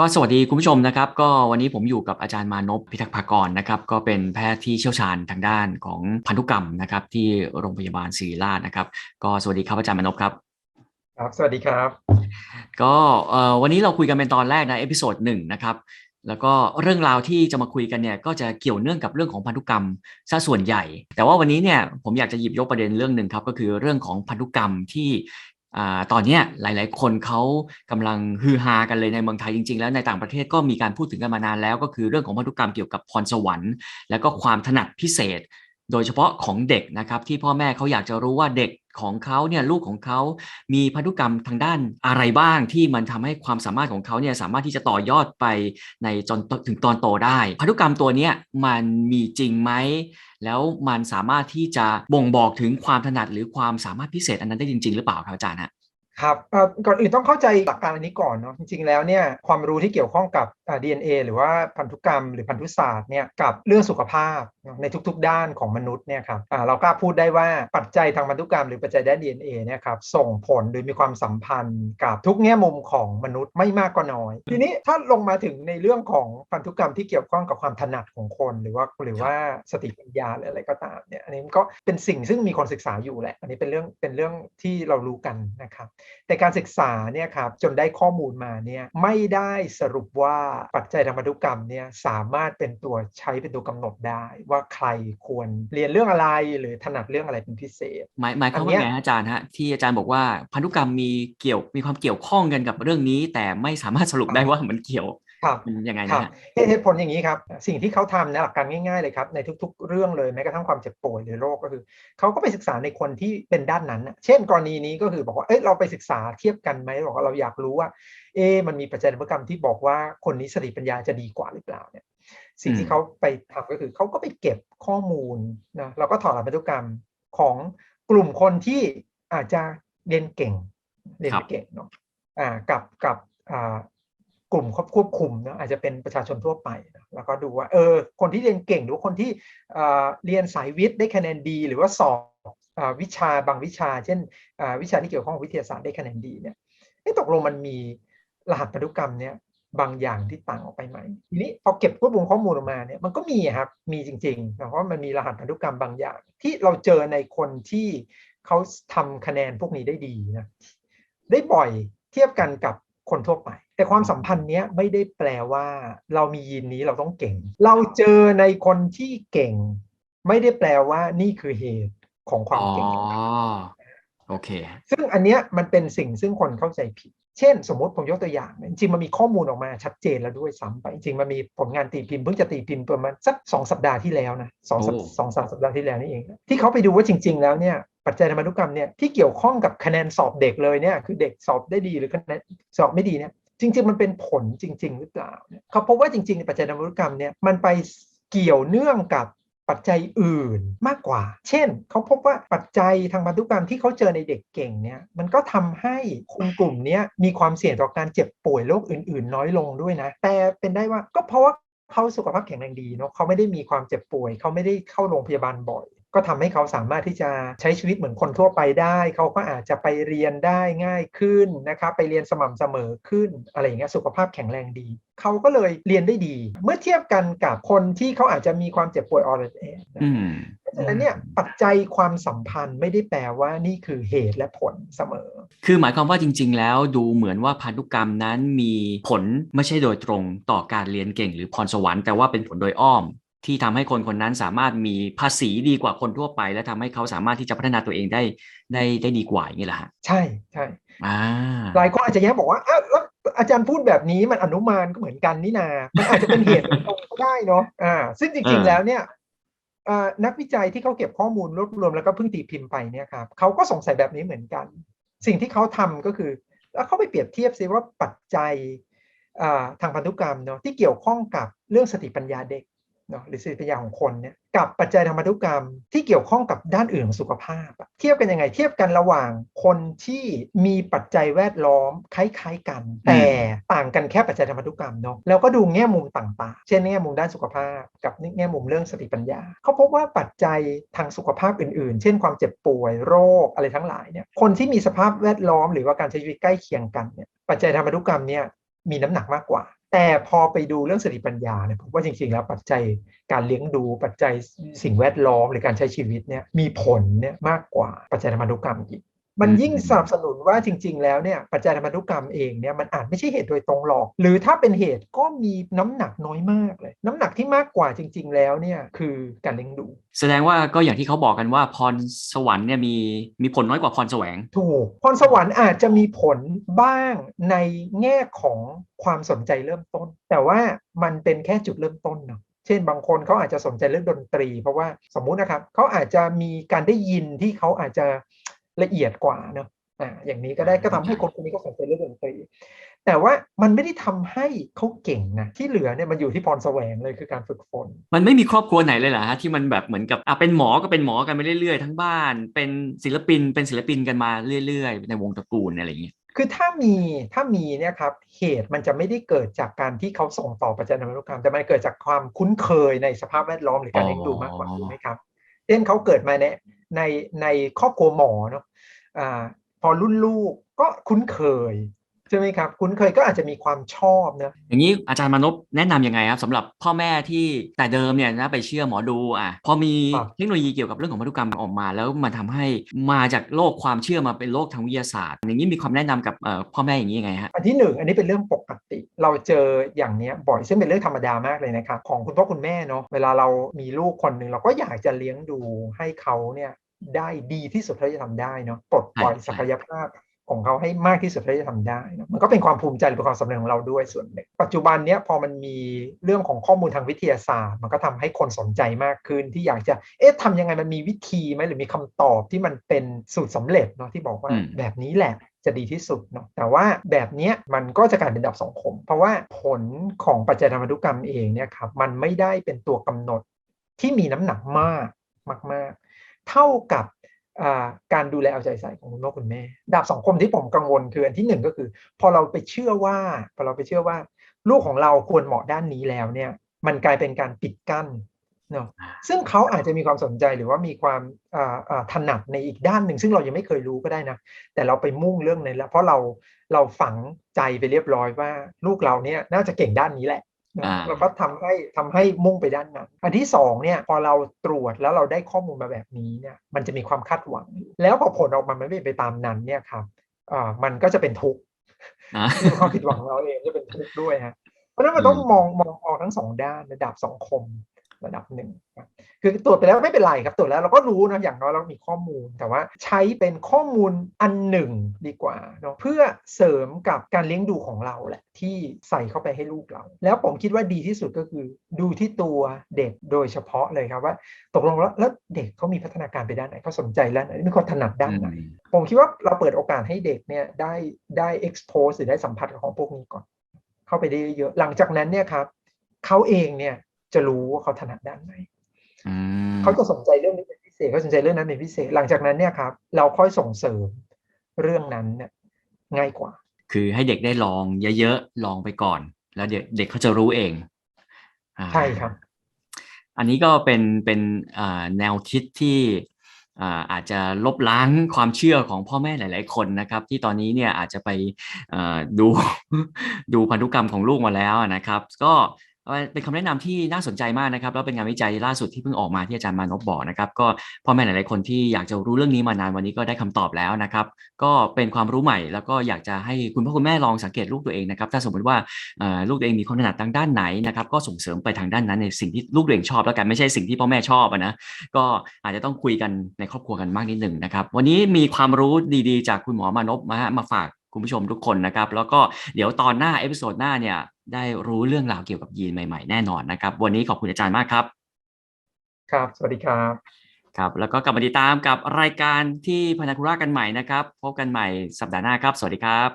ก็สวัสดีคุณผู้ชมนะครับ ก็วันนี้ผมอยู่กับอาจารย์มานพพิทักษ์ภากรนะครับ ก็เป็นแพทย์ที่เชี่ยวชาญทางด้านของพันธุกรรมนะครับ ที่โรงพยาบาลศิริราชนะครับ ก็สวัสดีครับอาจารย์มานพครับครับสวัสดีครับ ก็เอ่อวันนี้เราคุยกันเป็นตอนแรกนะเอพิโซดหนึ่งนะครับแล้วก็เรื่องราวที่จะมาคุยกันเนี่ยก็จะเกี่ยวเนื่องกับเรื่องของพันธุกรรมซะส่วนใหญ่ แต่ว่าวันนี้เนี่ยผมอยากจะหยิบยกประเด็นเรื่องหนึ่งครับก็คือเรื่องของพันธุกรรมที่อ่า ตอนนี้หลาย ๆ คนเขากำลังฮือฮากันเลยในเมืองไทยจริง ๆ แล้วในต่างประเทศก็มีการพูดถึงกันมานานแล้ว ก็คือเรื่องของพันธุกรรมเกี่ยวกับพรสวรรค์ และก็ความถนัดพิเศษ โดยเฉพาะของเด็กนะครับที่พ่อแม่เขาอยากจะรู้ว่าเด็ก ของเขาเนี่ยลูกของเขามีพันธุกรรมทางด้านอะไรบ้างที่มันทำให้ความสามารถของเขาเนี่ยสามารถที่จะต่อยอดไปในจนถึงตอนโตได้ พันธุกรรมตัวเนี้ยมันมีจริงไหมแล้วมันสามารถที่จะบ่งบอกถึงความถนัดหรือความสามารถพิเศษอันนั้นได้จริง ๆ หรือเปล่าครับอาจารย์ฮะครับก่อนอื่นต้องเข้าใจหลักการอันนี้ก่อนเนาะจริงๆแล้วเนี่ยความรู้ที่เกี่ยวข้องกับ DNA หรือว่าพันธุกรรมหรือพันธุศาสตร์เนี่ยกับเรื่องสุขภาพในทุกๆ ด้านของมนุษย์เนี่ยครับเรากล้าพูดได้ว่าปัจจัยทางพันธุกรรมหรือปัจจัยด้าน DNA เนี่ยครับส่งผลหรือมีความสัมพันธ์กับทุกแง่มุมของมนุษย์ไม่มากก็น้อย ทีนี้ถ้าลงมาถึงในเรื่องของพันธุกรรมที่เกี่ยวข้องกับความถนัดของคนหรือว่าหรือว่าสติปัญญาหรืออะไรก็ตามเนี่ยอันนี้ก็เป็นสิ่งซึ่งมีคนศึกษาอยู่แหละ อันนี้เป็นเรื่องเป็นเรื่องที่เรารู้กันนะครับแต่การศึกษาเนี่ยครับจนได้ข้อมูลมาเนี่ยไม่ได้สรุปว่าปัจจัยทางพันธุกรรมเนี่ยสามารถเป็นตัวใช้เป็นตัวกำหนดได้ ว่าใครควรเรียนเรื่องอะไรหรือถนัดเรื่องอะไรเป็นพิเศษ หมายหมายความอันว่าเนี้ยไงฮะอาจารย์ฮะที่อาจารย์บอกว่าพันธุกรรมมีเกี่ยวมีความเกี่ยวข้องกันกับเรื่องนี้ แต่ไม่สามารถสรุปได้ว่ามันเกี่ยว ครับมันยังไงครันะบฮะเหตุเหตุผลอย่างนี้ครับ สิ่งที่เขาทำนะหลักการง่ายๆเลยครับ ในทุกๆ เรื่องเลยแม้กระทั่งความเจ็บป่วยหรือโรคก็คือ เขาก็ไปศึกษาในคนที่เป็นด้านนั้นน่ะเช่น กรณีนี้ก็คือบอกว่าเอ้ยเราไปศึกษาเทียบกันไหมบอกว่าเราอยากรู้ว่า เอ๊ะมันมีปัจจัยพันธุกรรมที่บอกว่าคนนี้สติปัญญาจะดีกว่าหรือเปล่าเนี่ย สิ่งที่เขาไปทำก็คือเขาก็ไปเก็บข้อมูลนะแล้วก็ถอดรหัสพันธุกรรมของกลุ่มคนที่อาจจะเรียนเก่งเรียนครับไม่เก่งเนาะอ่ากับกับอ่า กลุ่มควบคุมเนะอาจจะเป็นประชาชนทั่วไปนะแล้วก็ดูว่าเออคนที่เรียนเก่งหรือว่าคนที่อ่าเรียนสายวิทย์ได้คะแนนดี หรือว่าสอบอ่าวิชาบางวิชา เช่นอ่าวิชาที่เกี่ยวข้องวิทยาศาสตร์ได้คะแนนดีเนี่ยเอ๊ะตกลงมันมีรหัสพันธุกรรมเนี่ยบางอย่างที่ต่างออกไปไหมทีนี้พอเก็บรวบรวมข้อมูลออกมาเนี่ยมันก็มีครับมีจริงๆเพราะมันมีรหัสพันธุกรรมบางอย่าง ที่เราเจอในคนที่เขาทำคะแนนพวกนี้ได้ดีนะได้บ่อยเทียบกันกับ คนทั่วไป แต่ความสัมพันธ์เนี้ยไม่ได้แปลว่า เรามียีนนี้เราต้องเก่ง เราเจอในคนที่เก่ง ไม่ได้แปลว่านี่คือเหตุของความอ๋อเก่งโอเค ซึ่งอันเนี้ยมันเป็นสิ่งซึ่งคนเข้าใจผิด เช่น สมมติผมยกตัวอย่างนะจริงๆมันมีข้อมูลออกมาชัดเจนแล้วด้วยซ้ำไป จริงๆมันมีผลงานตีพิมพ์เพิ่งจะตีพิมพ์ประมาณสักสองสัปดาห์ที่แล้วนะสองสัปโอ้สองสามสัปดาห์ที่แล้วนี่เอง ที่เขาไปดูว่าจริง ๆ แล้วเนี่ย ปัจจัยทางพันธุกรรมเนี่ยที่เกี่ยวข้องกับคะแนนสอบเด็กเลยเนี่ยคือเด็กสอบได้ดีหรือคะแนนสอบไม่ดีเนี่ยจริง ๆ มันเป็นผลจริง ๆ หรือเปล่าเนี่ยเขาพบว่าจริงๆปัจจัยทางพันธุกรรมเนี่ยมันไปเกี่ยวเนื่องกับปัจจัยอื่นมากกว่า เช่น เขาพบว่าปัจจัยทางพันธุกรรมที่เขาเจอในเด็กเก่งเนี่ยมันก็ทำให้คนกลุ่มนี้มีความเสี่ยงต่อการเจ็บป่วยโรคอื่น ๆ น้อยลงด้วยนะ แต่เป็นได้ว่าก็เพราะว่าเขาสุขภาพแข็งแรงดีเนาะเขาไม่ได้มีความเจ็บป่วย เขาไม่ได้เข้าโรงพยาบาลบ่อย ก็ทำให้เขาสามารถที่จะใช้ชีวิตเหมือนคนทั่วไปได้ เขาก็อาจจะไปเรียนได้ง่ายขึ้นนะครับไปเรียนสม่ำเสมอขึ้นอะไรอย่างเงี้ยสุขภาพแข็งแรงดี เขาก็เลยเรียนได้ดี เมื่อเทียบกันกับคนที่เขาอาจจะมีความเจ็บป่วยออร์เอนะอืมเพราะฉะนั้นเนี่ยปัจจัยความสัมพันธ์ไม่ได้แปลว่านี่คือเหตุและผลเสมอ คือหมายความว่าจริง ๆ แล้วดูเหมือนว่าพันธุกรรมนั้นมีผลไม่ใช่โดยตรงต่อการเรียนเก่ง หรือพรสวรรค์แต่ว่าเป็นผลโดยอ้อม ที่ทำให้คนคนนั้นสามารถมีภาษีดีกว่าคนทั่วไป และทำให้เขาสามารถที่จะพัฒนาตัวเองได้ได้ได้ดีกว่าอย่างนี้แหละฮะใช่ใช่อ่าหลายคนอาจจะแย้งบอกว่าอ้าวแล้วอาจารย์พูดแบบนี้มันอนุมานก็เหมือนกันนี่นามันอาจจะเป็นเหตุเป็นผลก็ได้เนาะอ่า ซึ่งจริงเออๆแล้วเนี่ยอ่านักวิจัยที่เขาเก็บข้อมูลรวบรวมแล้วก็เพิ่งตีพิมพ์ไปเนี่ยครับเขาก็สงสัยแบบนี้เหมือนกัน สิ่งที่เขาทำก็คือแล้วเขาไปเปรียบเทียบซิว่าปัจจัยอ่าทางพันธุกรรมเนาะที่เกี่ยวข้องกับเรื่องสติปัญญาเด็ก เนาะหรือสติปัญญาของคนเนี่ยกับปัจจัยทางพันธุกรรมที่เกี่ยวข้องกับด้านอื่นของสุขภาพอะเทียบกันยังไงเทียบกันระหว่างคนที่มีปัจจัยแวดล้อมคล้าย ๆ กัน แต่ต่างกันแค่ปัจจัยทางพันธุกรรมเนาะแล้วก็ดูแง่มุมต่างๆ เช่นแง่มุมด้านสุขภาพ กับแง่มุมเรื่องสติปัญญา เขาพบว่าปัจจัยทางสุขภาพอื่นๆ เช่นความเจ็บป่วยโรคอะไรทั้งหลายเนี่ยคนที่มีสภาพแวดล้อม หรือว่าการใช้ชีวิตใกล้เคียงกันเนี่ยปัจจัยทางพันธุกรรมเนี่ยมีน้ำหนักมากกว่า แต่พอไปดูเรื่องสติปัญญาเนี่ยผมว่าจริงๆแล้วปัจจัยการเลี้ยงดูปัจจัยสิ่งแวดล้อมหรือการใช้ชีวิตเนี่ยมีผลเนี่ยมากกว่าปัจจัยทางพันธุกรรมอีก มันยิ่งสนับสนุนว่าจริง ๆ แล้วเนี่ยปัจจัยทางพันธุกรรมเองเนี่ยมันอาจไม่ใช่เหตุโดยตรงหรอก หรือถ้าเป็นเหตุก็มีน้ำหนักน้อยมากเลย น้ำหนักที่มากกว่าจริง ๆ แล้วเนี่ยคือการเลี้ยงดู แสดงว่าก็อย่างที่เขาบอกกันว่าพรสวรรค์เนี่ยมีมีผลน้อยกว่าพรแสวง ถูก พรสวรรค์อาจจะมีผลบ้างในแง่ของความสนใจเริ่มต้น แต่ว่ามันเป็นแค่จุดเริ่มต้นเนาะเช่นบางคนเขาอาจจะสนใจเรื่องดนตรี เพราะว่าสมมุตินะครับเขาอาจจะมีการได้ยินที่เขาอาจจะ ละเอียดกว่าเนาะอ่าอย่างนี้ก็ได้ก็ทำให้คนคนนี้ก็สนใจเรื่องดนตรีแต่ว่ามันไม่ได้ทำให้เขาเก่งนะที่เหลือเนี่ยมันอยู่ที่พรแสวงเลยคือการฝึกฝน มันไม่มีครอบครัวไหนเลยเหรอฮะที่มันแบบเหมือนกับอะเป็นหมอก็เป็นหมอกันไปเรื่อยๆ ทั้งบ้าน เป็นศิลปินเป็นศิลปินกันมาเรื่อยๆ ในวงตระกูลอะไรอย่างเงี้ยคือถ้ามีถ้ามีเนี่ยครับเหตุมันจะไม่ได้เกิดจากการที่เขาส่งต่อปัจจัยทางพันธุกรรมแต่มันเกิดจากความคุ้นเคยในสภาพแวดล้อมหรือการเลี้ยงดูมากกว่าอ๋อถูกไหมครับเช่นเขาเกิดมาใน ในในครอบครัวหมอเนาะอ่าพอรุ่นลูกก็คุ้นเคย ใช่ไหมครับคุ้นเคยก็อาจจะมีความชอบเนอะอย่างนี้อาจารย์มานพแนะนำยังไงครับสำหรับพ่อแม่ที่แต่เดิมเนี่ยนะไปเชื่อหมอดูอะพอมีเทคโนโลยีเกี่ยวกับเรื่องของพันธุกรรมออกมา แล้วมันทำให้มาจากโลกความเชื่อมาเป็นโลกทางวิทยาศาสตร์ อย่างนี้มีความแนะนำกับเอ่อพ่อแม่อย่างนี้ยังไงฮะอันที่หนึ่งอันนี้เป็นเรื่องปกติ เราเจออย่างเนี้ยบ่อยซึ่งเป็นเรื่องธรรมดามากเลยนะครับของคุณพ่อคุณแม่เนาะเวลาเรามีลูกคนหนึ่งเราก็อยากจะเลี้ยงดูให้เขาเนี่ยได้ดีที่สุดเท่าที่จะทำได้เนาะปลดปล่อยใช่ศักยภาพ ของเขาให้มากที่สุดเท่าที่จะทำได้เนอะมันก็เป็นความภูมิใจหรือเป็นความสำเร็จของเราด้วยส่วนหนึ่งปัจจุบันเนี้ยพอมันมีเรื่องของข้อมูลทางวิทยาศาสตร์ มันก็ทำให้คนสนใจมากขึ้นที่อยากจะเอ๊ะทำยังไงมันมีวิธีไหมหรือมีคำตอบที่มันเป็นสูตรสำเร็จเนาะที่บอกว่าอืมแบบนี้แหละจะดีที่สุดเนาะแต่ว่าแบบเนี้ยมันก็จะกลายเป็นดับสังคม เพราะว่าผลของปัจจัยทางพันธุกรรมเองเนี่ยครับมันไม่ได้เป็นตัวกำหนดที่มีน้ำหนักมากมาก ๆ เท่ากับอ่า การดูแลเอาใจใส่ของคุณพ่อคุณแม่ ดาบสังคมที่ผมกังวลคืออันที่หนึ่งก็คือ พอเราไปเชื่อว่า พอเราไปเชื่อว่า ลูกของเราควรเหมาะด้านนี้แล้วเนี่ย มันกลายเป็นการปิดกั้นเนาะอ่าซึ่งเขาอาจจะมีความสนใจหรือว่ามีความอ่าอ่าถนัดในอีกด้านหนึ่ง ซึ่งเรายังไม่เคยรู้ก็ได้นะ แต่เราไปมุ่งเรื่องนั้นแล้ว เพราะเราเราฝังใจไปเรียบร้อยว่า ลูกเราเนี่ยน่าจะเก่งด้านนี้แหละ นะอ่าเราก็ทำให้ทำให้มุ่งไปด้านนั้น อันที่สองเนี่ยพอเราตรวจแล้วเราได้ข้อมูลมาแบบนี้เนี่ยมันจะมีความคาดหวังอยู่แล้วพอผลออกมามันไม่เป็นไปตามนั้นเนี่ยครับอ่ามันก็จะเป็นทุกข์อ่าคือความผิดหวังของเราเองจะเป็นทุกข์ด้วยฮะเพราะฉะนั้นมันต้องอืมมองมองมองทั้งสองด้านระดับสังคม ระดับหนึ่งครับคือตรวจไปแล้วไม่เป็นไรครับตรวจแล้วเราก็รู้นะอย่างน้อยเรามีข้อมูล แต่ว่าใช้เป็นข้อมูลอันหนึ่งดีกว่าเนาะเพื่อเสริมกับการเลี้ยงดูของเราแหละ ที่ใส่เข้าไปให้ลูกเรา แล้วผมคิดว่าดีที่สุดก็คือ ดูที่ตัวเด็กโดยเฉพาะเลยครับว่า ตกลงแล้วแล้วเด็กเขามีพัฒนาการไปด้านไหนเขาสนใจด้านไหนมีความถนัดด้านไหน ผมคิดว่าเราเปิดโอกาสให้เด็กเนี่ยได้ได้ expose หรือได้สัมผัสกับของพวกนี้ก่อน เข้าไปได้เยอะๆหลังจากนั้นเนี่ยครับเขาเองเนี่ย จะรู้ว่าเขาถนัดด้านไหนอืมเขาจะสนใจเรื่องนี้เป็นพิเศษเขาสนใจเรื่องนั้นเป็นพิเศษ หลังจากนั้นเนี่ยครับ เราค่อยส่งเสริมเรื่องนั้นเนี่ยง่ายกว่า คือให้เด็กได้ลองเยอะๆลองไปก่อน แล้วเด็กเด็กเขาจะรู้เองอ่าใช่ครับ อันนี้ก็เป็นเป็นอ่าแนวคิดที่อ่าอาจจะลบล้างความเชื่อของพ่อแม่หลาย ๆ คนนะครับ ที่ตอนนี้เนี่ยอาจจะไปอ่าดูดูพันธุกรรมของลูกมาแล้วนะครับ ก็ เป็นคำแนะนำที่น่าสนใจมากนะครับแล้วเป็นงานวิจัยล่าสุดที่เพิ่งออกมาที่อาจารย์มานพบอกนะครับก็พ่อแม่หลายๆคนที่อยากจะรู้เรื่องนี้มานานวันนี้ก็ได้คำตอบแล้วนะครับ ก็เป็นความรู้ใหม่ แล้วก็อยากจะให้คุณพ่อคุณแม่ลองสังเกตลูกตัวเองนะครับถ้าสมมติว่าลูกตัวเองมีความถนัดทางด้านไหนนะครับก็ส่งเสริมไปทางด้านนั้นในสิ่งที่ลูกตัวเองชอบแล้วกันไม่ใช่สิ่งที่พ่อแม่ชอบนะก็อาจจะต้องคุยกันในครอบครัวกันมากนิดหนึ่งนะครับ วันนี้มีความรู้ดีๆ จากคุณหมอมานพมามาฝาก คุณผู้ชมทุกคนนะครับ แล้วก็เดี๋ยวตอนหน้าเอพิโซดหน้าเนี่ยได้รู้เรื่องราวเกี่ยวกับยีนใหม่ๆ แน่นอนนะครับ วันนี้ขอบคุณอาจารย์มากครับ ครับ สวัสดีครับครับแล้วก็กลับมาติดตามกับรายการที่พนาคุระกันใหม่นะครับ พบกันใหม่สัปดาห์หน้าครับ สวัสดีครับ